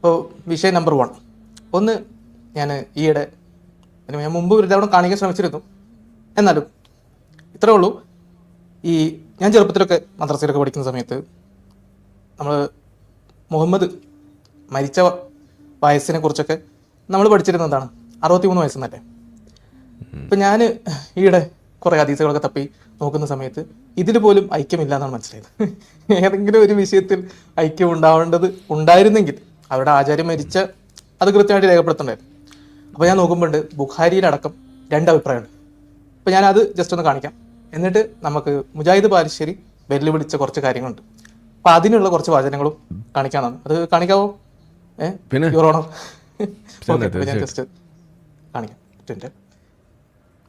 ഇപ്പോൾ വിഷയം number one ഒന്ന് ഞാൻ ഈയിടെ ഞാൻ മുമ്പ് ഒരു തവണ കാണിക്കാൻ ശ്രമിച്ചിരുന്നു. എന്നാലും ഇത്രേ ഉള്ളൂ. ഈ ഞാൻ ചെറുപ്പത്തിലൊക്കെ മദ്രസയിലൊക്കെ പഠിക്കുന്ന സമയത്ത് നമ്മൾ മുഹമ്മദ് മരിച്ച വയസ്സിനെ കുറിച്ചൊക്കെ നമ്മൾ പഠിച്ചിരുന്നത് എന്താണ്? അറുപത്തി മൂന്ന് വയസ്സെന്നല്ലേ ഇപ്പം ഞാൻ ഈയിടെ കുറേ അതീസുകളൊക്കെ തപ്പി നോക്കുന്ന സമയത്ത് ഇതിൽ പോലും ഐക്യമില്ല എന്നാണ് മനസ്സിലായത്. ഏതെങ്കിലും ഒരു വിഷയത്തിൽ ഐക്യം ഉണ്ടാവേണ്ടത് ഉണ്ടായിരുന്നെങ്കിൽ അവരുടെ ആചാര്യം മരിച്ച അത് കൃത്യമായിട്ട് രേഖപ്പെടുത്തണ്ടായിരുന്നു അപ്പോൾ ഞാൻ നോക്കുമ്പോണ്ട് ബുഖാരിയിലടക്കം രണ്ട് അഭിപ്രായമുണ്ട്. അപ്പോൾ ഞാൻ അത് ജസ്റ്റ് ഒന്ന് കാണിക്കാം. എന്നിട്ട് നമുക്ക് മുജാഹിദ് ബാലുശ്ശേരി വെല്ലുവിളിച്ച കുറച്ച് കാര്യങ്ങളുണ്ട്. അപ്പോൾ അതിനുള്ള കുറച്ച് വചനങ്ങളും കാണിക്കാനാണ്. അത് കാണിക്കാവോ? ഏഹ് പിന്നെ? യുറോണോ ഞാൻ ജസ്റ്റ് കാണിക്കാം.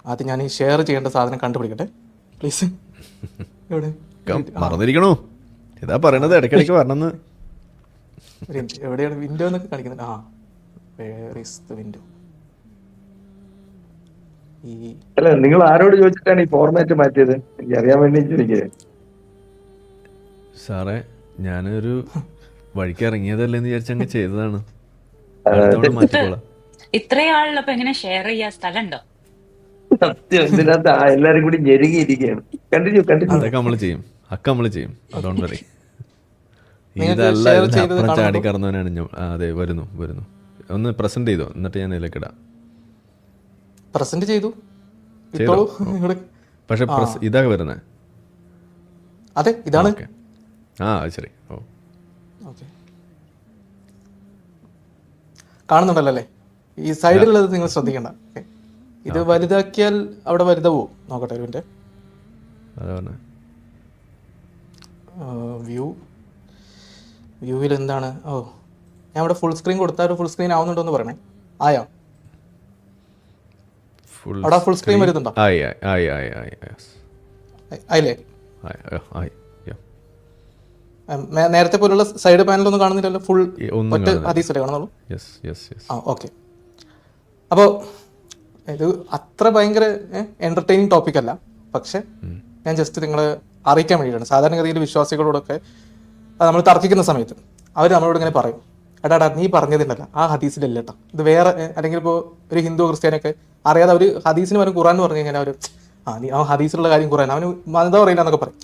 ആദ്യം ഞാൻ ഈ ഷെയർ ചെയ്യേണ്ട സാധനം കണ്ടുപിടിക്കട്ടെ. പ്ലീസ് എവിടെ? മറന്നിരിക്കണോ? ഇതാ പറയണത് ഇടയ്ക്കിടയ്ക്ക് വരണമെന്ന്. ഒരു. എവിടെയാണ് വിൻഡോ എന്നൊക്കെ കാണിക്കുന്നത് ആ വേർ ഈസ് ദ വിൻഡോ ഈ അല്ല നിങ്ങൾ ആരോട് ചോദിച്ചിട്ടാണ് ഈ ഫോർമാറ്റ് മാറ്റിയത്? എനിക്ക് അറിയാൻ വേണ്ടി ചോദിക്കുക സാറേ ഞാനൊരു വഴിക്ക് ഇറങ്ങിയതല്ലേ എന്ന് ചെയ്തതാണ്. അടുത്ത തവണ മാറ്റിക്കോളാം. ഇത്രയും ആളുള്ളപ്പോ എങ്ങനെ ഷെയർ ചെയ്യാ? സ്ഥലമുണ്ടോ? സത്യം ഇതിനകത്ത് എല്ലാരും കൂടി ഞെരുങ്ങിയിരിക്കുകയാണ് കണ്ടിന്യൂ കണ്ടിന്യൂ അതൊക്കെ നമ്മൾ ചെയ്യും. അക്ക നമ്മൾ ചെയ്യും. അതുകൊണ്ട് പറയും. ഇതല്ല അപ്പുറം ചാടി കടന്നവനാണ് ഞാൻ. അതെ വരുന്നു വരുന്നു. ഒന്ന് പ്രസന്റ് ചെയ്തോ? എന്നിട്ട് ഞാൻ ഇതിലേക്ക് ഇടാം. പ്രസന്റ് ചെയ്തു. പക്ഷെ ഇതാ വരുന്നത് അതെ ഇതാണ്. ആ ശരി. ഓ. കാണുന്നുണ്ടല്ലോ അല്ലേ? ഈ സൈഡിലുള്ളത് നിങ്ങൾ ശ്രദ്ധിക്കണ്ട. ഇത് വലുതാക്കിയാൽ അവിടെ വലുതാവോ നോക്കട്ടെ ഒരു മിനിറ്റ് വ്യൂ വ്യൂവിൽ എന്താണ്? ഓ ഞാൻ ഇവിടെ ഫുൾ സ്ക്രീൻ കൊടുത്താൽ ഫുൾ സ്ക്രീൻ ആവുന്നുണ്ടോ എന്ന് പറയണേ. ആയോ? അവിടെ ഫുൾ സ്ക്രീൻ വരുന്നുണ്ടോ? ആയില്ലേ. നേരത്തെ പോലുള്ള സൈഡ് പാനലൊന്നും കാണുന്നില്ലല്ലോ? ഫുൾ ഒറ്റ. ഹദീസല്ലേ കാണുന്നുള്ളൂ. ആ ഓക്കെ അപ്പോൾ ഇത് അത്ര ഭയങ്കര എന്റർടൈനിങ് ടോപ്പിക് അല്ല. പക്ഷെ ഞാൻ ജസ്റ്റ് നിങ്ങളെ അറിയിക്കാൻ വേണ്ടിയിട്ടാണ്. സാധാരണഗതിയിൽ വിശ്വാസികളോടൊക്കെ നമ്മൾ തർക്കിക്കുന്ന സമയത്ത് അവർ നമ്മളോട് ഇങ്ങനെ പറയും. എടാ എടാ നീ പറഞ്ഞതില്ലല്ല ആ ഹദീസിലല്ല കേട്ടോ ഇത് വേറെ അല്ലെങ്കിൽ ഇപ്പോൾ ഒരു ഹിന്ദു ക്രിസ്ത്യാനൊക്കെ അറിയാതെ അവർ ഹദീസിന് പകരം ഖുറാൻ എന്ന് പറഞ്ഞു കഴിഞ്ഞാൽ അവർ ആ നീ ആ ഹദീസിലുള്ള കാര്യം ഖുറാൻ അവന് മതം പറയില്ല എന്നൊക്കെ പറയും.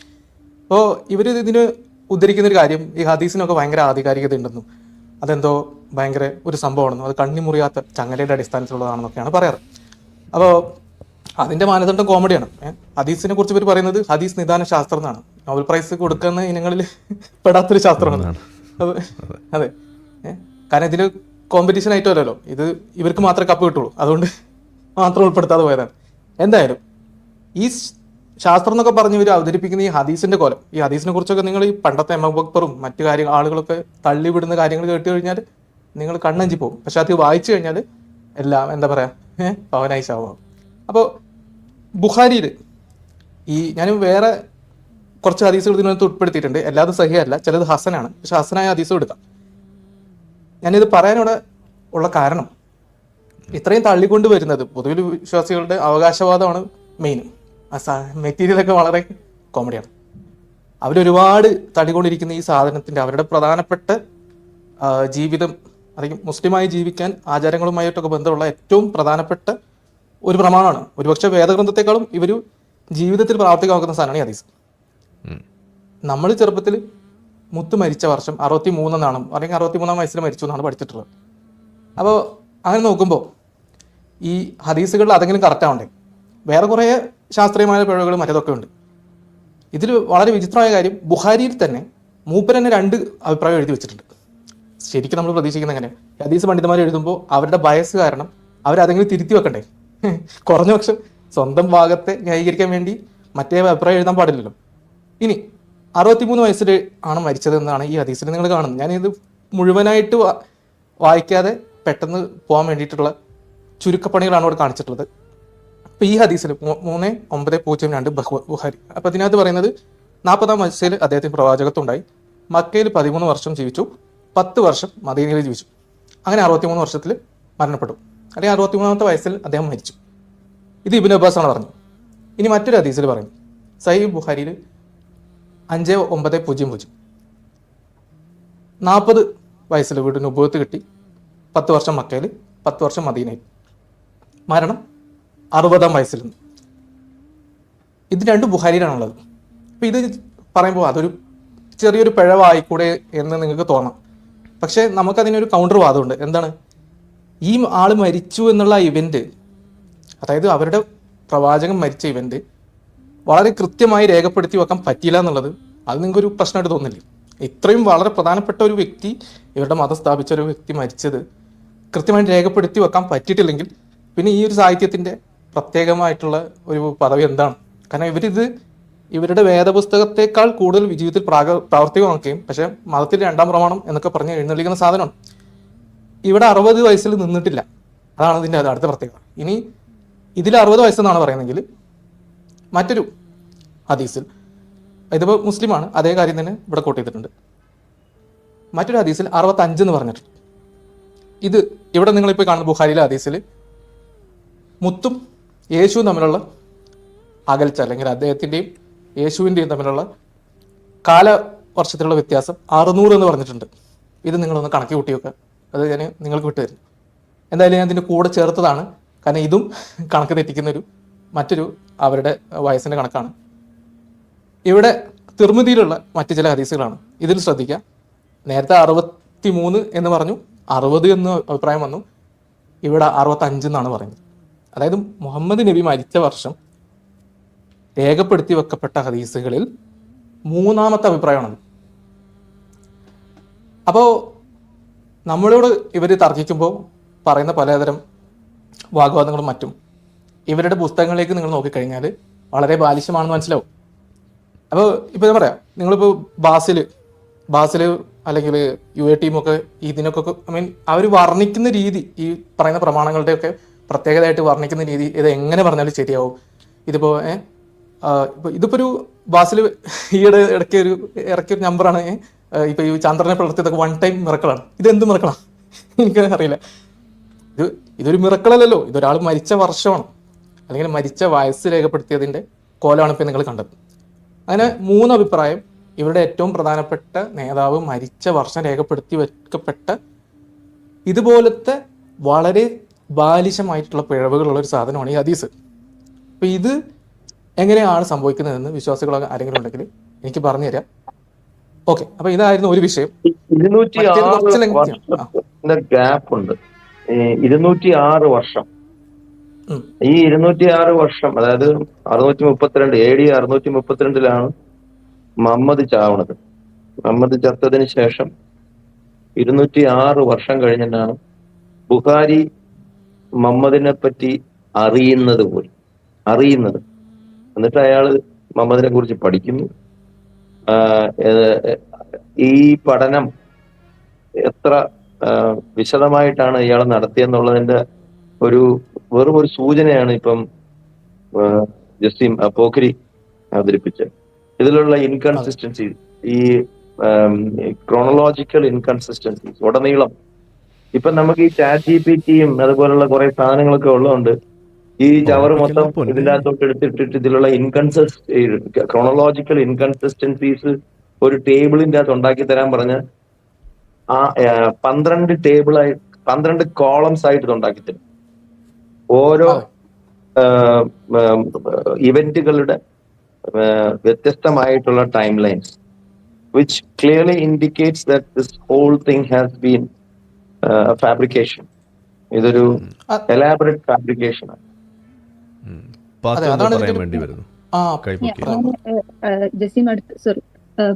അപ്പോൾ ഇവർ ഇതിന് ഉദ്ധരിക്കുന്ന ഒരു കാര്യം ഈ ഹദീസിനൊക്കെ ഭയങ്കര ആധികാരികത ഉണ്ടെന്നും അതെന്തോ ഭയങ്കര ഒരു സംഭവമാണെന്നും അത് കണ്ണിമുറിയാത്ത ചങ്ങലയുടെ അടിസ്ഥാനത്തിലുള്ളതാണെന്നൊക്കെയാണ് പറയാറ്. അപ്പോൾ അതിന്റെ മാനദണ്ഡം കോമഡിയാണ്. ഹദീസിനെ കുറിച്ച് ഇവർ പറയുന്നത് ഹദീസ് നിദാന ശാസ്ത്രം എന്നാണ്. നോബൽ പ്രൈസ് കൊടുക്കുന്ന ഇനങ്ങളിൽ പെടാത്തൊരു ശാസ്ത്രമാണ്. അത് അതെ. കാരണം ഇതിൽ കോമ്പറ്റീഷൻ ആയിട്ടല്ലോ ഇത് ഇവർക്ക് മാത്രമേ കപ്പ് കിട്ടുള്ളൂ. അതുകൊണ്ട് മാത്രം ഉൾപ്പെടുത്താതെ പോയതാണ്. എന്തായാലും ഈ ശാസ്ത്രം എന്നൊക്കെ പറഞ്ഞ് ഇവർ അവതരിപ്പിക്കുന്ന ഈ ഹദീസിന്റെ കോലം. ഈ ഹദീസിനെ കുറിച്ചൊക്കെ നിങ്ങൾ ഈ പണ്ടത്തെ എം ബക്ബറും മറ്റു കാര്യ ആളുകളൊക്കെ തള്ളിവിടുന്ന കാര്യങ്ങൾ കേട്ട് കഴിഞ്ഞാൽ നിങ്ങൾ കണ്ണഞ്ചി പോകും. പക്ഷെ അത് വായിച്ചു കഴിഞ്ഞാൽ എല്ലാം എന്താ പറയാ? ഏഹ് പവനായി ശാവാം അപ്പോൾ ബുഖാരിയിൽ ഈ ഞാൻ വേറെ കുറച്ച് ഹദീസുകൾ ഇതിനകത്ത് ഉൾപ്പെടുത്തിയിട്ടുണ്ട്. എല്ലാതും സഹിയല്ല ചിലത് ഹസനാണ്. പക്ഷെ ഹസനായ ഹദീസും എടുക്കാം. ഞാനിത് പറയാനിവിടെ ഉള്ള കാരണം ഇത്രയും തള്ളിക്കൊണ്ട് വരുന്നത് പൊതുവിൽ വിശ്വാസികളുടെ അവകാശവാദമാണ് മെയിൻ ആ മെറ്റീരിയലൊക്കെ വളരെ കോമഡിയാണ് അവരൊരുപാട് തള്ളിക്കൊണ്ടിരിക്കുന്ന ഈ സാധനത്തിന്റെ അവരുടെ പ്രധാനപ്പെട്ട ജീവിതം അല്ലെങ്കിൽ മുസ്ലിമായി ജീവിക്കാൻ ആചാരങ്ങളുമായിട്ടൊക്കെ ബന്ധമുള്ള ഏറ്റവും പ്രധാനപ്പെട്ട ഒരു പ്രമാണമാണ്. ഒരുപക്ഷെ വേദഗ്രന്ഥത്തെക്കാളും ഇവർ ജീവിതത്തിൽ പ്രാവർത്തികമാക്കുന്ന സാധനമാണ് ഈ ഹദീസ്. നമ്മൾ ചെറുപ്പത്തിൽ മുത്ത് മരിച്ച വർഷം അറുപത്തി മൂന്നെന്നാണ് അല്ലെങ്കിൽ അറുപത്തി മൂന്നാം വയസ്സിൽ മരിച്ചു എന്നാണ് പഠിച്ചിട്ടുള്ളത്. അപ്പോൾ അങ്ങനെ നോക്കുമ്പോൾ ഈ ഹദീസുകളിൽ അതെങ്കിലും കറക്റ്റാവണ്ടേ വേറെ കുറേ ശാസ്ത്രീയമായ പിഴവുകളും മറ്റതൊക്കെ ഉണ്ട്. ഇതിൽ വളരെ വിചിത്രമായ കാര്യം ബുഹാരിയിൽ തന്നെ മൂപ്പർ തന്നെ രണ്ട് അഭിപ്രായം എഴുതി വെച്ചിട്ടുണ്ട്. ശരിക്കും നമ്മൾ പ്രതീക്ഷിക്കുന്ന എങ്ങനെ ഹദീസ് പണ്ഡിതന്മാർ എഴുതുമ്പോൾ അവരുടെ ബയസ് കാരണം അവരതെങ്കിലും തിരുത്തി വെക്കണ്ടേ? കുറഞ്ഞ പക്ഷം സ്വന്തം ഭാഗത്തെ ന്യായീകരിക്കാൻ വേണ്ടി മറ്റേ അഭിപ്രായം എഴുതാൻ പാടില്ലല്ലോ. ഇനി അറുപത്തിമൂന്ന് വയസ്സിൽ ആണ് മരിച്ചതെന്നാണ് ഈ ഹദീസിൽ നിങ്ങൾ കാണുന്നത്. ഞാനിത് മുഴുവനായിട്ട് വായിക്കാതെ പെട്ടെന്ന് പോകാൻ വേണ്ടിയിട്ടുള്ള ചുരുക്കപ്പണികളാണ് ഇവിടെ കാണിച്ചിട്ടുള്ളത്. അപ്പൊ ഈ ഹദീസിൽ മൂന്ന് ഒമ്പത് പൂജ്യം രണ്ട് ബഹു- ബുഹാരി അപ്പൊ ഇതിനകത്ത് പറയുന്നത് നാൽപ്പതാം വയസ്സിൽ അദ്ദേഹത്തിന് പ്രവാചകത്വം ഉണ്ടായി മക്കയിൽ പതിമൂന്ന് വർഷം ജീവിച്ചു. പത്ത് വർഷം മദീനയിൽ ജീവിച്ചു. അങ്ങനെ അറുപത്തിമൂന്ന് വർഷത്തിൽ മരണപ്പെട്ടു. അല്ലെങ്കിൽ അറുപത്തിമൂന്നാമത്തെ വയസ്സിൽ അദ്ദേഹം മരിച്ചു. ഇത് ഇബിൻ അബ്ബാസ് ആണ് പറഞ്ഞു ഇനി മറ്റൊരു ഹദീസിൽ പറയും സഹീബ് ബുഹാരിയിൽ അഞ്ച് ഒമ്പത് പൂജ്യം പൂജ്യം. നാൽപ്പത് വയസ്സിൽ വീടിന് ഉപയോഗത്ത് കിട്ടി. പത്ത് വർഷം മക്കയിൽ പത്ത് വർഷം മദീനയിൽ. മരണം അറുപതാം വയസ്സിൽ നിന്ന്. ഇത് രണ്ടും ബുഹാരിയിലാണുള്ളത്. അപ്പോൾ ഇത് പറയുമ്പോൾ അതൊരു ചെറിയൊരു പിഴവായിക്കൂടെ എന്ന് നിങ്ങൾക്ക് തോന്നാം. പക്ഷേ നമുക്കതിനൊരു കൗണ്ടർ വാദമുണ്ട്. എന്താണ്? ഈ ആൾ മരിച്ചു എന്നുള്ള ഇവന്റ് അതായത് അവരുടെ പ്രവാചകൻ മരിച്ച ഇവന്റ് വളരെ കൃത്യമായി രേഖപ്പെടുത്തി വെക്കാൻ പറ്റിയില്ല എന്നുള്ളത് അത് നിങ്ങൾക്കൊരു പ്രശ്നമായിട്ട് തോന്നില്ലേ ഇത്രയും വളരെ പ്രധാനപ്പെട്ട ഒരു വ്യക്തി ഇവരുടെ മതം സ്ഥാപിച്ച ഒരു വ്യക്തി മരിച്ചത് കൃത്യമായിട്ട് രേഖപ്പെടുത്തി വെക്കാൻ പറ്റിയിട്ടില്ലെങ്കിൽ പിന്നെ ഈ ഒരു സാഹിത്യത്തിന്റെ പ്രത്യേകമായിട്ടുള്ള ഒരു പദവി എന്താണ്? കാരണം ഇവരിത് ഇവരുടെ വേദപുസ്തകത്തെക്കാൾ കൂടുതൽ ജീവിതത്തിൽ പ്രാഗ പ്രാവർത്തികമാക്കുകയും പക്ഷേ മതത്തിൽ രണ്ടാം പ്രമാണം എന്നൊക്കെ പറഞ്ഞ് എഴുന്നള്ളിക്കുന്ന സാധനമാണ്. ഇവിടെ അറുപത് വയസ്സിൽ നിന്നിട്ടില്ല. അതാണ് ഇതിന്റെ അടുത്ത പ്രത്യേകത. ഇനി ഇതിൽ അറുപത് വയസ്സെന്നാണ് പറയുന്നതെങ്കിൽ മറ്റൊരു ഹദീസിൽ ഇതിപ്പോൾ മുസ്ലിമാണ് അതേ കാര്യം തന്നെ ഇവിടെ കോട്ട് ചെയ്തിട്ടുണ്ട്. മറ്റൊരു ഹദീസിൽ അറുപത്തഞ്ച് എന്ന് പറഞ്ഞിട്ടുണ്ട്. ഇത് ഇവിടെ നിങ്ങളിപ്പോൾ കാണുന്ന ബുഹാരിയിലെ ഹദീസിൽ മുത്തും യേശുവും തമ്മിലുള്ള അകൽച്ച അല്ലെങ്കിൽ അദ്ദേഹത്തിന്റെയും യേശുവിന്റെയും തമ്മിലുള്ള കാല വർഷത്തിലുള്ള വ്യത്യാസം അറുന്നൂറ് എന്ന് പറഞ്ഞിട്ടുണ്ട്. ഇത് നിങ്ങളൊന്ന് കണക്കി കൂട്ടി വെക്കുക അത് ഞാൻ നിങ്ങൾക്ക് വിട്ടുതരും. എന്തായാലും ഞാൻ ഇതിന്റെ കൂടെ ചേർത്തതാണ്. കാരണം ഇതും കണക്ക് തെറ്റിക്കുന്ന ഒരു മറ്റൊരു അവരുടെ വയസ്സിന്റെ കണക്കാണ്. ഇവിടെ തിർമിതിയിലുള്ള മറ്റ് ചില ഹദീസുകളാണ്. ഇതിൽ ശ്രദ്ധിക്കുക നേരത്തെ അറുപത്തി മൂന്ന് എന്ന് പറഞ്ഞു അറുപത് എന്ന് അഭിപ്രായം വന്നു. ഇവിടെ അറുപത്തഞ്ച് എന്നാണ് പറയുന്നത്. അതായത് മുഹമ്മദ് നബി മരിച്ച വർഷം രേഖപ്പെടുത്തി വെക്കപ്പെട്ട ഹദീസുകളിൽ മൂന്നാമത്തെ അഭിപ്രായമാണത്. അപ്പോൾ നമ്മളോട് ഇവർ തർക്കിക്കുമ്പോൾ പറയുന്ന പലതരം വാഗ്വാദങ്ങളും മറ്റും ഇവരുടെ പുസ്തകങ്ങളിലേക്ക് നിങ്ങൾ നോക്കിക്കഴിഞ്ഞാൽ വളരെ ബാലിശമാണെന്ന് മനസ്സിലാവും. അപ്പോൾ ഇപ്പോൾ ഞാൻ പറയാം നിങ്ങളിപ്പോൾ ബാസിൽ ബാസിൽ അല്ലെങ്കിൽ യു എ ടീമൊക്കെ ഇതിനൊക്കെ ഐ മീൻ അവർ വർണിക്കുന്ന രീതി ഈ പറയുന്ന പ്രമാണങ്ങളുടെയൊക്കെ പ്രത്യേകതയായിട്ട് വർണിക്കുന്ന രീതി ഇത് എങ്ങനെ പറഞ്ഞാലും ശരിയാവും. ഇതിപ്പോൾ ഇപ്പോൾ ഇതിപ്പോൾ ഒരു ബാസിൽ ഈയിടെ ഇടയ്ക്ക് ഒരു ഇറക്കിയ ഒരു നമ്പറാണ് ഇപ്പോൾ ഈ ചന്ദ്രനെ പിളർത്തിയതൊക്കെ വൺ ടൈം മിറക്കളാണ് ഇതെന്ത് മിറക്കളാണ് എനിക്ക് അറിയില്ല ഇത് ഇതൊരു മിറക്കളല്ലല്ലോ ഇതൊരാൾ മരിച്ച വർഷമാണ്. അല്ലെങ്കിൽ മരിച്ച വയസ്സ് രേഖപ്പെടുത്തിയതിന്റെ കോലമാണ് ഇപ്പോൾ നിങ്ങൾ കണ്ടത്. അങ്ങനെ മൂന്ന് അഭിപ്രായം ഇവരുടെ ഏറ്റവും പ്രധാനപ്പെട്ട നേതാവ് മരിച്ച വർഷം രേഖപ്പെടുത്തി വെക്കപ്പെട്ട ഇതുപോലത്തെ വളരെ ബാലിശമായിട്ടുള്ള പിഴവുകളുള്ള ഒരു സാധനമാണ് ഈ ഹദീസ്. അപ്പോൾ ഇത് എങ്ങനെയാണ് സംഭവിക്കുന്നതെന്ന് വിശ്വാസികൾ ആരെങ്കിലും ഉണ്ടെങ്കിൽ എനിക്ക് പറഞ്ഞു തരാം. ഓക്കെ അപ്പൊ ഇതായിരുന്നു ഒരു വിഷയം. ഇരുന്നൂറ്റി ഗ്യാപ്പ് ഉണ്ട് ഇരുന്നൂറ്റി ആറ് വർഷം. ഈ ഇരുന്നൂറ്റി ആറ് വർഷം അതായത് അറുന്നൂറ്റി മുപ്പത്തിരണ്ട് എ ഡി അറുന്നൂറ്റി മുപ്പത്തിരണ്ടിലാണ് മുഹമ്മദ് ചാവണത്. മുഹമ്മദ് ചത്തതിന് ശേഷം ഇരുന്നൂറ്റി ആറ് വർഷം കഴിഞ്ഞിട്ടാണ് ബുഹാരി മുഹമ്മദിനെ പറ്റി അറിയുന്നത് പോലും. അറിയുന്നത്. എന്നിട്ട് അയാൾ മുഹമ്മദിനെ കുറിച്ച് പഠിക്കുന്നു. ഈ പഠനം എത്ര വിശദമായിട്ടാണ് ഇയാൾ നടത്തിയെന്നുള്ളതിന്റെ ഒരു വെറും ഒരു സൂചനയാണ് ഇപ്പം ജസ്റ്റിം പോക്കരി അവതരിപ്പിച്ചത്. ഇതിലുള്ള ഇൻകൺസിസ്റ്റൻസി ഈ ക്രോണോളജിക്കൽ ഇൻകൺസിസ്റ്റൻസീസ് ഉടനീളം. ഇപ്പൊ നമുക്ക് ഈ ചാറ്റ് ജി പി ടിയും അതുപോലുള്ള കുറെ സാധനങ്ങളൊക്കെ ഉള്ളതുകൊണ്ട് ഈ ചവർ മൊത്തം. ഇതിന്റെ അകത്തോട്ട് എടുത്തിട്ടിട്ട് ഇതിലുള്ള ഇൻകൺസിസ് ക്രോണോളജിക്കൽ ഇൻകൺസിസ്റ്റൻസീസ് ഒരു ടേബിളിന്റെ അകത്ത് ഉണ്ടാക്കി തരാൻ പറഞ്ഞ ആ പന്ത്രണ്ട് ടേബിളായി പന്ത്രണ്ട് കോളംസ് ആയിട്ട് ഇത് ഉണ്ടാക്കി തരും. ഓരോ ഇവന്റുകളുടെ വ്യത്യസ്തമായിട്ടുള്ള time lines which clearly indicates that this whole thing has been fabrication ഇതൊരു എലാബറേറ്റ് ഫാബ്രിക്കേഷൻ ആണ്. ജസീം അടുത്ത് സോറി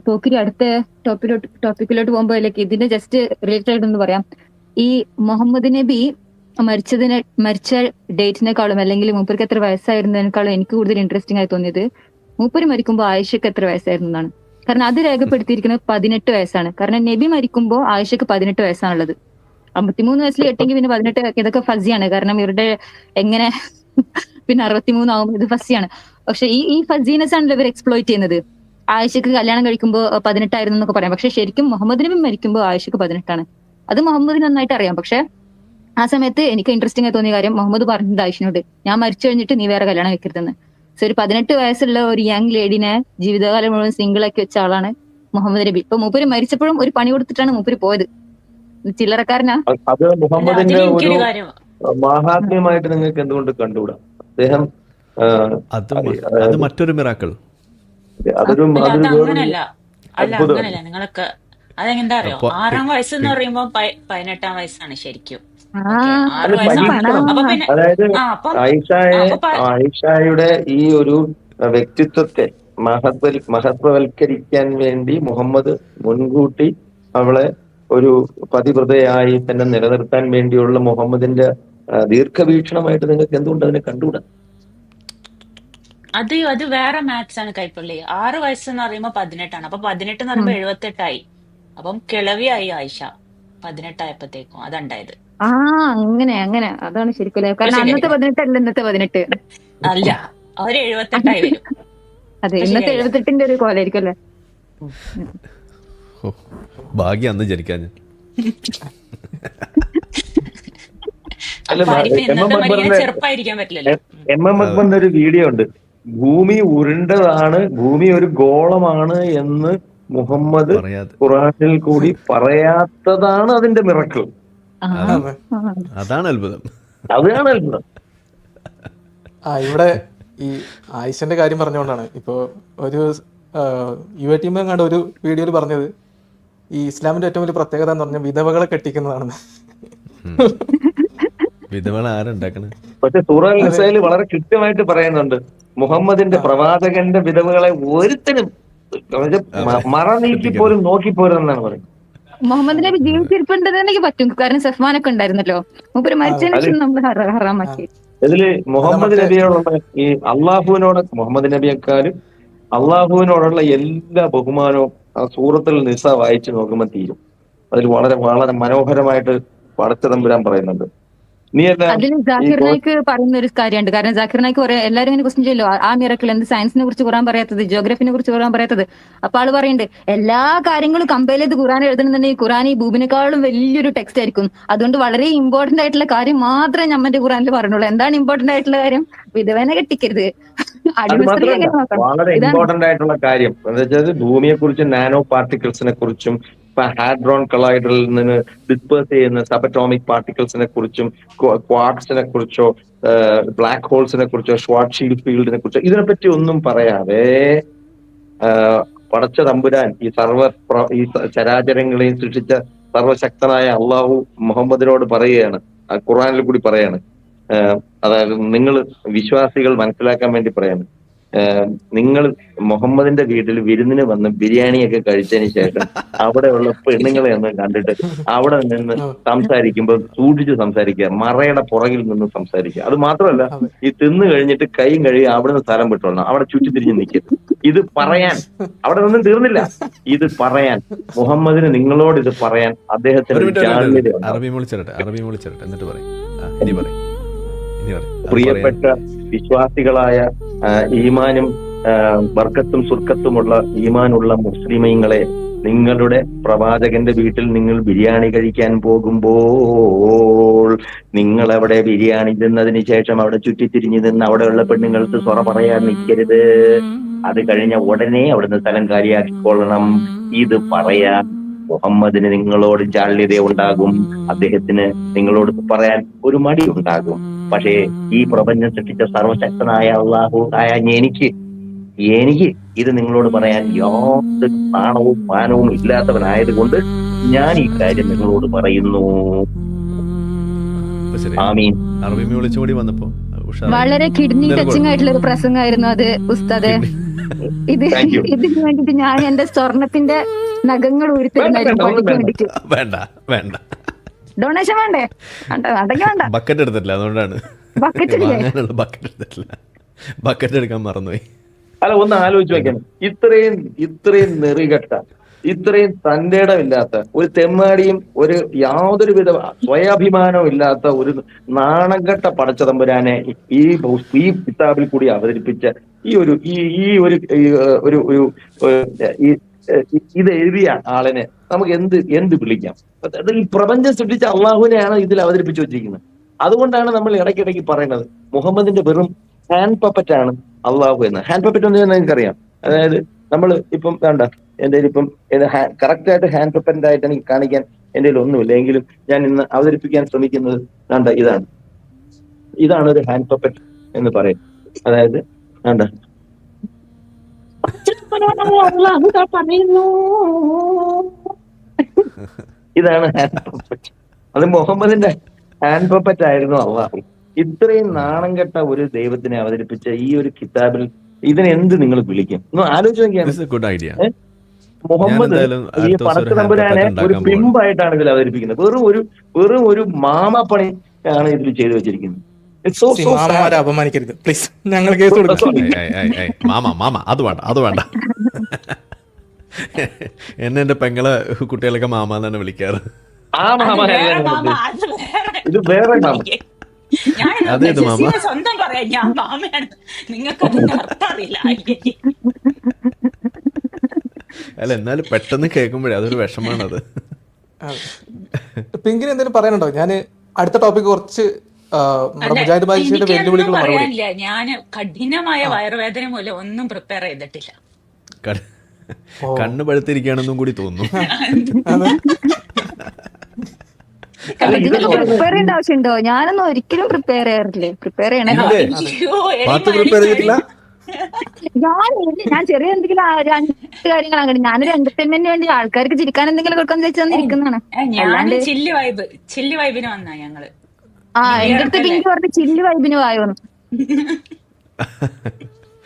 പോക്കിരി അടുത്ത ടോപ്പിലോട്ട് ടോപ്പിക്കിലോട്ട് പോകുമ്പോഴേക്ക് ഇതിന്റെ ജസ്റ്റ് റിലേറ്റഡ് എന്ന് പറയാം. ഈ മുഹമ്മദ് നബി മരിച്ചതിന് മരിച്ച ഡേറ്റിനേക്കാളും അല്ലെങ്കിൽ മൂപ്പർക്ക് എത്ര വയസ്സായിരുന്നതിനേക്കാളും എനിക്ക് കൂടുതൽ ഇൻട്രസ്റ്റിംഗ് ആയി തോന്നിയത് മൂപ്പര് മരിക്കുമ്പോൾ ആയിഷയ്ക്ക് എത്ര വയസ്സായിരുന്നു എന്നാണ്. കാരണം അത് രേഖപ്പെടുത്തിയിരിക്കുന്നത് പതിനെട്ട് വയസ്സാണ്. കാരണം നബി മരിക്കുമ്പോൾ ആയിഷക്ക് പതിനെട്ട് വയസ്സാണുള്ളത്. അമ്പത്തിമൂന്ന് വയസ്സിൽ എട്ടെങ്കിൽ പിന്നെ പതിനെട്ട് ഇതൊക്കെ ഫസിയാണ്. കാരണം ഇവരുടെ എങ്ങനെ പിന്നെ അറുപത്തിമൂന്നാവും ഇത് ഫസിയാണ്. പക്ഷെ ഈ ഈ ഫസീനസ് ആണല്ലോ ഇവർ എക്സ്പ്ലോയിറ്റ് ചെയ്യുന്നത്. ആയിഷയ്ക്ക് കല്യാണം കഴിക്കുമ്പോൾ പതിനെട്ടായിരുന്നു എന്നൊക്കെ പറയാം. പക്ഷെ ശരിക്കും മുഹമ്മദ് നബി മരിക്കുമ്പോൾ ആയിഷക്ക് പതിനെട്ടാണ്. അത് മുഹമ്മദിന് നന്നായിട്ട് അറിയാം. പക്ഷെ ആ സമയത്ത് എനിക്ക് ഇൻട്രസ്റ്റിംഗ് ആയി തോന്നിയ കാര്യം മുഹമ്മദ് പറഞ്ഞത് ആയിഷിനോട്. ഞാൻ മരിച്ചു കഴിഞ്ഞിട്ട് നീ വേറെ കല്യാണം വെക്കരുതെന്ന് സോ ഒരു പതിനെട്ട് വയസ്സുള്ള ഒരു യങ് ലേഡിനെ ജീവിതകാലം മുഴുവൻ സിംഗിൾ ആക്കി വെച്ച ആളാണ് മുഹമ്മദ് നബി. ഇപ്പൊ മൂപ്പര് മരിച്ചപ്പോഴും ഒരു പണി കൊടുത്തിട്ടാണ് മൂപ്പര് പോയത്. ചില്ലറക്കാരനാ? അത് മുഹമ്മദിന്റെ ഒരു മഹാത്മ്യമായിട്ട് നിങ്ങൾക്ക് എന്തുകൊണ്ട് കണ്ടുകൂടാ? അദ്ദേഹം അത് മറ്റൊരു മിറാക്കൾ. അതൊരു അതൊരു നിങ്ങളൊക്കെ അതെന്താ അറിയോ? ആറാം വയസ്സെന്ന് പറയുമ്പോ പതിനെട്ടാം വയസ്സാണ് ശരിക്കും. അതായത് ആയിഷയെ ആയിഷയുടെ ഈ ഒരു വ്യക്തിത്വത്തെ മഹത്വ മഹത്വവൽക്കരിക്കാൻ വേണ്ടി മുഹമ്മദ് മുൻകൂട്ടി അവളെ ഒരു പതിവ്രതയായി തന്നെ നിലനിർത്താൻ വേണ്ടിയുള്ള മുഹമ്മദിന്റെ ദീർഘവീക്ഷണമായിട്ട് നിങ്ങൾക്ക് എന്തുകൊണ്ട് അതിനെ കണ്ടുകൂടാ? അത് അത് വേറെ മാത്സ് ആണ് കൈപ്പള്ളി. ആറ് വയസ്സെന്ന് പറയുമ്പോ പതിനെട്ടാണ്. അപ്പൊ പതിനെട്ട് എന്ന് പറയുമ്പോ എഴുപത്തെട്ടായി അപ്പം കിളവിയായി ആയിഷ. പതിനെട്ടായപ്പോഴത്തേക്കും അതുണ്ടായത്. ആ അങ്ങനെ അങ്ങനെ. അതാണ് ശരിക്കും കാരണം. അന്നത്തെ പതിനെട്ടല്ല ഇന്നത്തെ പതിനെട്ട്. അല്ല അവർ എഴുപത്തെട്ടായി വരും. അതെ ഇന്നത്തെ എഴുപത്തെട്ടിന്റെ ഒരു കോലായിരിക്കും അല്ലേ ഭാഗ്യ അന്ന് ജനിക്കാൻ എം എം അക്ബറിന്റെ ഒരു വീഡിയോ ഉണ്ട്. ഭൂമി ഉരുണ്ടതാണ് ഭൂമി ഒരു ഗോളമാണ് എന്ന് മുഹമ്മദ് ഖുറാനിൽ കൂടി പറയാത്തതാണ് അതിന്റെ മിറക്കൾ. അതാണ്. അത്ഭുതം. അതാണ് അത്ഭുതം. ആ ഇവിടെ ഈ ആയിഷന്റെ കാര്യം പറഞ്ഞുകൊണ്ടാണ്. ഇപ്പോൾ ഒരു യു എ ടീം കണ്ട ഒരു വീഡിയോയിൽ പറഞ്ഞത് ഈ ഇസ്ലാമിന്റെ ഏറ്റവും വലിയ പ്രത്യേകത എന്ന് പറഞ്ഞാൽ വിധവകളെ കെട്ടിക്കുന്നതാണെന്ന്. വിധവകളെ ആരുണ്ടാക്കണേ പക്ഷെ സൂറൽ നിസയിൽ വളരെ കൃത്യമായിട്ട് പറയുന്നുണ്ട്. മുഹമ്മദിന്റെ പ്രവാചകന്റെ വിധവകളെ ഒരുത്തനും മറ നീക്കി പോലും നോക്കി പോരുന്നാണ് പറയുന്നത്. മുഹമ്മദ് നബി ജീവിച്ചിരിപ്പുണ്ടെന്ന് എനിക്ക് പറ്റും. കാരണം സഫ്മാനൊക്കെ ഉണ്ടായിരുന്നല്ലോ. മൂപ്പര് മരിച്ചതിന് ശേഷം നമ്മൾ ഹറ- ഹറാമാക്കി. ഇതിൽ മുഹമ്മദ് നബിയോടുള്ള ഈ അള്ളാഹുവിനോട് മുഹമ്മദ് നബിയെക്കാളും അള്ളാഹുവിനോടുള്ള എല്ലാ ബഹുമാനവും ആ സൂറത്തിൽ നിസ വായിച്ചു നോക്കുമ്പോൾ തീരും. അതിൽ വളരെ വളരെ മനോഹരമായിട്ട് പടച്ചതമ്പുരാൻ പറയുന്നുണ്ട്. അതിൽ ജാക്കിർ നായിക്ക് പറയുന്ന ഒരു കാര്യമുണ്ട്. കാരണം ജാക്കിർ നായിക്ക് പറയാം എല്ലാരും ഇങ്ങനെ ക്വസ്റ്റ്യൻ ചെയ്യല്ലോ ആ മിറക്കിൾ എന്ത്? സയൻസിനെ കുറിച്ച് കുറാൻ പറയാത്തത് ജിയോഗ്രഫിനെ കുറിച്ച് കുറാൻ പറയാത്തത്. അപ്പൊ ആൾ പറയുന്നുണ്ട് എല്ലാ കാര്യങ്ങളും കമ്പയർ ചെയ്ത് ഖുറാൻ എഴുതണമെന്നുണ്ടെങ്കിൽ ഖുറാൻ ഈ ഭൂമിനേക്കാളും വലിയൊരു ടെക്സ്റ്റ് ആയിരിക്കും. അതുകൊണ്ട് വളരെ ഇമ്പോർട്ടന്റ് ആയിട്ടുള്ള കാര്യം മാത്രമേ നമ്മന്റെ ഖുറാനിൽ പറഞ്ഞുള്ളൂ എന്താണ് ഇമ്പോർട്ടന്റ് ആയിട്ടുള്ള കാര്യം? വിധവനെ കെട്ടിക്കരുത്. വളരെ ഇമ്പോർട്ടന്റ് ആയിട്ടുള്ള കാര്യം. എന്താ വെച്ചാൽ ഭൂമിയെ കുറിച്ചും നാനോ പാർട്ടിക്കിൾസിനെ കുറിച്ചും ഹാഡ്രോൺ കളൈഡറിൽ നിന്ന് ഡിസ്പേഴ്സ് ചെയ്യുന്ന സബറ്റോമിക് പാർട്ടിക്കിൾസിനെ കുറിച്ചും ക്വാർട്സിനെ കുറിച്ചോ ബ്ലാക്ക് ഹോൾസിനെ കുറിച്ചോ ഷോർട്ട് ഷീൽഡ് ഫീൽഡിനെ കുറിച്ചോ ഇതിനെപ്പറ്റി ഒന്നും പറയാതെ പടച്ച തമ്പുരാൻ ഈ സർവ ഈ ചരാചരങ്ങളെയും സൃഷ്ടിച്ച സർവശക്തനായ അള്ളാഹു മുഹമ്മദിനോട് പറയുകയാണ് ഖുറാനിൽ കൂടി പറയാണ് അതായത് നിങ്ങൾ വിശ്വാസികൾ മനസ്സിലാക്കാൻ വേണ്ടി പറയാണ് നിങ്ങൾ മുഹമ്മദിന്റെ വീട്ടിൽ വിരുന്നിന് വന്ന് ബിരിയാണിയൊക്കെ കഴിച്ചതിന് ശേഷം അവിടെയുള്ള പെണ്ണുങ്ങളെ ഒന്ന് കണ്ടിട്ട് അവിടെ നിന്ന് സംസാരിക്കുമ്പോൾ സൂക്ഷിച്ച് സംസാരിക്കുക മറയുടെ പുറകിൽ നിന്ന് സംസാരിക്കുക. അത് മാത്രമല്ല ഈ തിന്നു കഴിഞ്ഞിട്ട് കൈയും കഴുകി അവിടെ നിന്ന് സ്ഥലം വിട്ടോളണം. അവിടെ ചുറ്റിത്തിരിഞ്ഞ് നിൽക്കരുത് ഇത് പറയാൻ. അവിടെ നിന്നും തീർന്നില്ല. ഇത് പറയാൻ. മുഹമ്മദിന് നിങ്ങളോട് ഇത് പറയാൻ അദ്ദേഹത്തിന്റെ അറബി അറബി വിളിച്ചിരട്ടെ എന്നിട്ട് പറയും. പ്രിയപ്പെട്ട വിശ്വാസികളായ ഈമാനും ബർക്കത്തും സുർക്കത്തുമുള്ള ഈമാനുള്ള മുസ്ലിമീങ്ങളെ നിങ്ങളുടെ പ്രവാചകന്റെ വീട്ടിൽ നിങ്ങൾ ബിരിയാണി കഴിക്കാൻ പോകുമ്പോൾ നിങ്ങൾ അവിടെ ബിരിയാണി തിന്നതിന് ശേഷം അവിടെ ചുറ്റിത്തിരിഞ്ഞ് നിന്ന് അവിടെയുള്ള പെണ്ണുങ്ങൾക്ക് സ്വറ പറയാൻ നിൽക്കരുത്. അത് കഴിഞ്ഞ ഉടനെ അവിടുന്ന് സ്ഥലം കാര്യാക്കിക്കൊള്ളണം ഇത് പറയാൻ മുഹമ്മദിന് നിങ്ങളോട് ജാള്യത ഉണ്ടാകും. അദ്ദേഹത്തിന് നിങ്ങളോട് പറയാൻ ഒരു മടി ഉണ്ടാകും. പക്ഷേ ഈ പ്രപഞ്ചം സൃഷ്ടിച്ച സർവശക്തനായ അള്ളാഹു ആയ എനിക്ക് എനിക്ക് ഇത് നിങ്ങളോട് പറയാൻ യാതൊരു നാണവും മാനവും ഇല്ലാത്തവനായതുകൊണ്ട് ഞാൻ ഈ കാര്യം നിങ്ങളോട് പറയുന്നു. വിളിച്ചുകൂടി വന്നപ്പോ വളരെ കിഡ്നി ടച്ചിങ് ആയിട്ടുള്ള ഒരു പ്രസംഗമായിരുന്നു അത് ഉസ്താദ്. ഇത്. ഇതിന് വേണ്ടിട്ട് ഞാൻ എന്റെ സ്വർണത്തിന്റെ നഖങ്ങൾ ഉരുത്തരുന്നായിരുന്നു വേണ്ട, വേണ്ട, ഡൊണേഷൻ വേണ്ടേ? വേണ്ട വേണ്ടെങ്കിൽ വേണ്ട. ബക്കറ്റ് എടുത്തിട്ടില്ല അതുകൊണ്ടാണ്. ബക്കറ്റ് ഇല്ലേ? ബക്കറ്റ് എടുത്തിട്ടില്ല. ബക്കറ്റ് എടുക്കാൻ മറന്നുപോയി. അല്ല ഒന്ന് ആലോചിച്ച് വെക്കണം. ഇത്രയും ഇത്രയും നെറികെട്ട ഇത്രയും തന്റെ ഇടമില്ലാത്ത ഒരു തെമ്മാടിയും ഒരു യാതൊരു വിധ സ്വയാഭിമാനവും ഇല്ലാത്ത ഒരു നാണംകെട്ട പടച്ചതമ്പുരാനെ ഈ ഈ കിതാബിൽ കൂടി അവതരിപ്പിച്ച ഈ ഒരു ഈ ഈ ഒരു ഒരു ഇത് എഴുതിയ ആളിനെ നമുക്ക് എന്ത് എന്ത് വിളിക്കാം? ഈ പ്രപഞ്ചം സൃഷ്ടിച്ച അള്ളാഹുവിനെയാണ് ഇതിൽ അവതരിപ്പിച്ചു വെച്ചിരിക്കുന്നത്. അതുകൊണ്ടാണ് നമ്മൾ ഇടയ്ക്കിടയ്ക്ക് പറയുന്നത് മുഹമ്മദിന്റെ വെറും ഹാൻഡ് പപ്പറ്റ് ആണ് അള്ളാഹു എന്ന്. ഹാൻഡ് പപ്പറ്റ് എന്ന് പറഞ്ഞാൽ നിങ്ങൾക്കറിയാം. അതായത് നമ്മൾ ഇപ്പം വേണ്ട എന്റെ ഇപ്പം കറക്റ്റ് ആയിട്ട് ഹാൻഡ് പപ്പറ്റ് ആയിട്ട് എനിക്ക് കാണിക്കാൻ എന്റെ ഒന്നുമില്ല. എങ്കിലും ഞാൻ ഇന്ന് അവതരിപ്പിക്കാൻ ശ്രമിക്കുന്നത് വേണ്ട ഇതാണ്. ഇതാണ് ഒരു ഹാൻഡ് പപ്പറ്റ് എന്ന് പറയും അതായത് കണ്ട ഇതാണ് ഹാൻഡ് പപ്പറ്റ് അത് മുഹമ്മദിന്റെ ഹാൻഡ് പപ്പറ്റ് ആയിരുന്നു അള്ളാഹു. ഇത്രയും നാണം കെട്ട ഒരു ദൈവത്തിനെ അവതരിപ്പിച്ച ഈ ഒരു കിതാബിൽ ഇതിനെ എന്ത് നിങ്ങൾ വിളിക്കും? ഒന്ന് ആലോചിച്ച് മുഹമ്മദ് ഈ പടത്ത് തമ്പുരാനെ ഒരു പിമ്പായിട്ടാണ് ഇതിൽ അവതരിപ്പിക്കുന്നത്. വെറും ഒരു വെറും ഒരു മാമപ്പണി ആണ് ഇതിൽ ചെയ്തു വെച്ചിരിക്കുന്നത്. It's so, so sad. മാമാരെ അപമാനിക്കരുത്. പ്ലീസ് ഞങ്ങൾ കേസ് കൊടുക്കാം. മാമ മാമ അത് വേണ്ട അത് വേണ്ട. എന്നെ എന്റെ പെങ്ങളെ കുട്ടികളൊക്കെ മാമ എന്നാണ് വിളിക്കാറ്. ആ മാമ വേറെ ഇത്. അത് വേറെ. ഇത് മാമ. ഞാൻ അതേത് മാമ? ജെസ്സിയുടെ സ്വന്തം പറയാം. ഞാൻ മാമയാണ്. നിങ്ങൾക്ക് അതിന്റെ അർത്ഥം അറിയില്ല അല്ല എന്നാലും പെട്ടെന്ന് കേൾക്കുമ്പോഴേ അതൊരു വിഷമാണത്. പിങ്കിന് എന്തെങ്കിലും പറയാനുണ്ടോ? ഞാൻ അടുത്ത ടോപ്പിക് കുറച്ച് പറയാനില്ല. ഞാൻ കഠിനമായ വയറുവേദന മൂലം ഒന്നും പ്രിപ്പയർ ചെയ്തിട്ടില്ല. കണ്ണ് പഴുത്തിരിക്കുകയാണെന്നും കൂടി തോന്നുന്നു. ആവശ്യമുണ്ടോ? ഞാനൊന്നും ഒരിക്കലും പ്രിപ്പയർ ചെയ്യാറില്ലേ? പ്രിപ്പയർ ചെയ്യണേ. പ്രിപ്പയർ ചെയ്തിട്ടില്ല? ഞാൻ ഞാൻ ചെറിയ എന്തെങ്കിലും രണ്ട് കാര്യങ്ങൾ അങ്ങനെ ഞാനൊരു എന്റർടൈൻമെന്റിന് വേണ്ടി ആൾക്കാർക്ക് ചിരിക്കാൻ എന്തെങ്കിലും കൊടുക്കാന്ന് വെച്ച് വന്നിരിക്കുന്നതാണ് ഞാൻ ചില്ലി വൈബ് ചില്ലി വൈബിന് വന്നാ ഞങ്ങൾ. ആ എന്റെ അടുത്ത് പിങ്ക് പറഞ്ഞ് ചില്ല് വൈബിന് വായോന്ന്